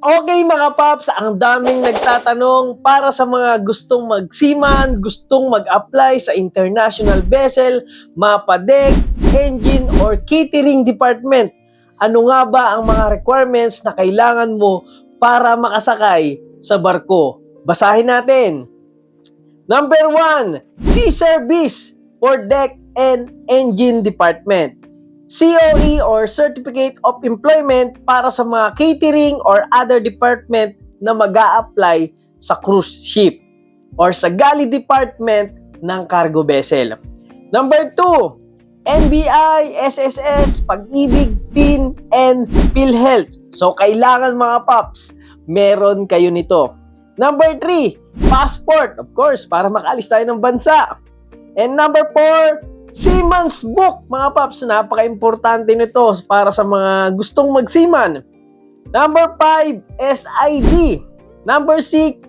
Okay mga paps, ang daming nagtatanong para sa mga gustong magsiman, gustong mag-apply sa international vessel, mapadek, engine, or catering department. Ano nga ba ang mga requirements na kailangan mo para makasakay sa barko? Basahin natin. Number one, sea service for deck and engine department. COE or Certificate of Employment para sa mga catering or other department na mag apply sa cruise ship or sa galley department ng cargo vessel. Number 2, NBI, SSS, Pag-ibig, PIN, and PhilHealth. So, kailangan mga paps, meron kayo nito. Number 3, passport, of course, para makaalis tayo ng bansa. And number 4, Seaman's Book, mga paps, napaka-importante nito para sa mga gustong magsiman. Number 5, SID. Number 6,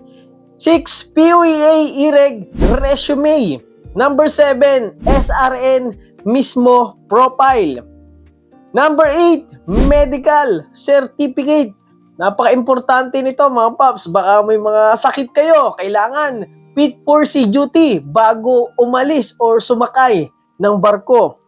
6 PUEA IREG resume. Number 7, SRN mismo profile. Number 8, medical certificate. Napaka-importante nito mga paps. Baka may mga sakit kayo. Kailangan fit for sea duty bago umalis or sumakay ng barko.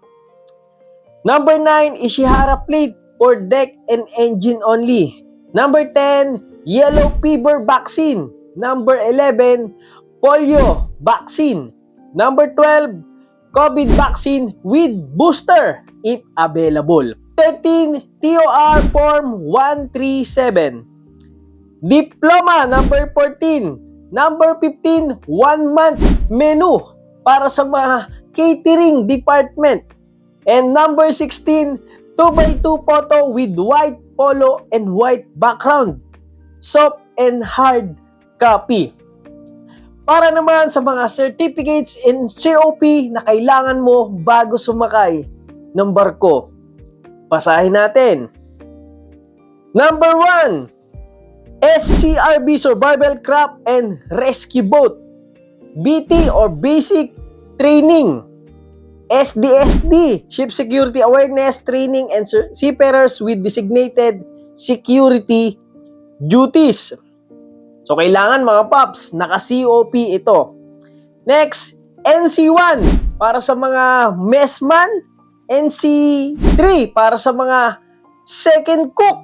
Number 9, Ishihara plate for deck and engine only. Number 10, yellow fever vaccine. Number 11, polio vaccine. Number 12, COVID vaccine with booster if available. 13, TOR Form 137. Diploma number 14. Number 15, one month menu para sa mga catering department. And number 16, 2x2 photo with white polo and white background. Soft and hard copy. Para naman sa mga certificates and COP na kailangan mo bago sumakay ng barko. Basahin natin. Number 1, SCRB Survival Craft and Rescue Boat. BT or Basic Training. SDSD, Ship Security Awareness Training and Seafarers with Designated Security Duties. So, kailangan mga paps, naka-COP ito. Next, NC1 para sa mga messman, NC3 para sa mga second cook,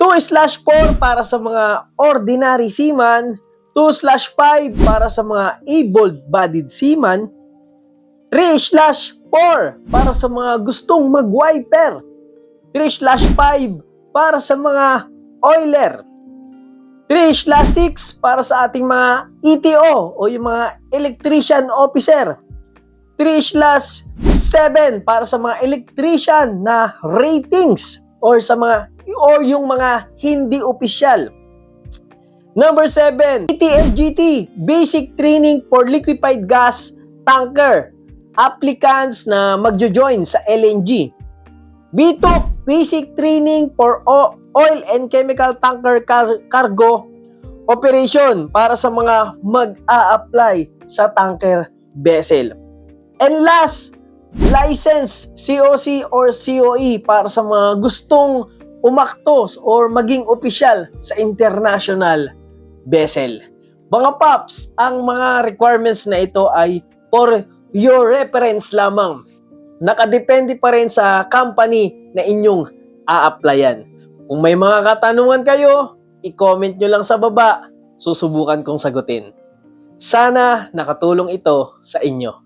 2 slash 4 para sa mga ordinary seaman, 2 slash 5 para sa mga able-bodied seaman, 3 slash 4 para sa mga gustong mag-wiper, 3 slash 5 para sa mga oiler, 3 slash 6 para sa ating mga ETO o yung mga electrician officer, 3 slash 7 para sa mga electrician na ratings or sa mga or yung mga hindi opisyal. Number 7, PTLGT, Basic Training for Liquefied Gas Tanker. Applicants na magjo-join sa LNG. B2, Basic Training for Oil and Chemical Tanker car- Cargo Operation para sa mga mag-a-apply sa tanker vessel. And last, license COC or COE para sa mga gustong umaktos or maging opisyal sa international vessel. Mga paps, ang mga requirements na ito ay for your reference lamang. Nakadepende pa rin sa company na inyong a-applyan. Kung may mga katanungan kayo, i-comment nyo lang sa baba. Susubukan kong sagutin. Sana nakatulong ito sa inyo.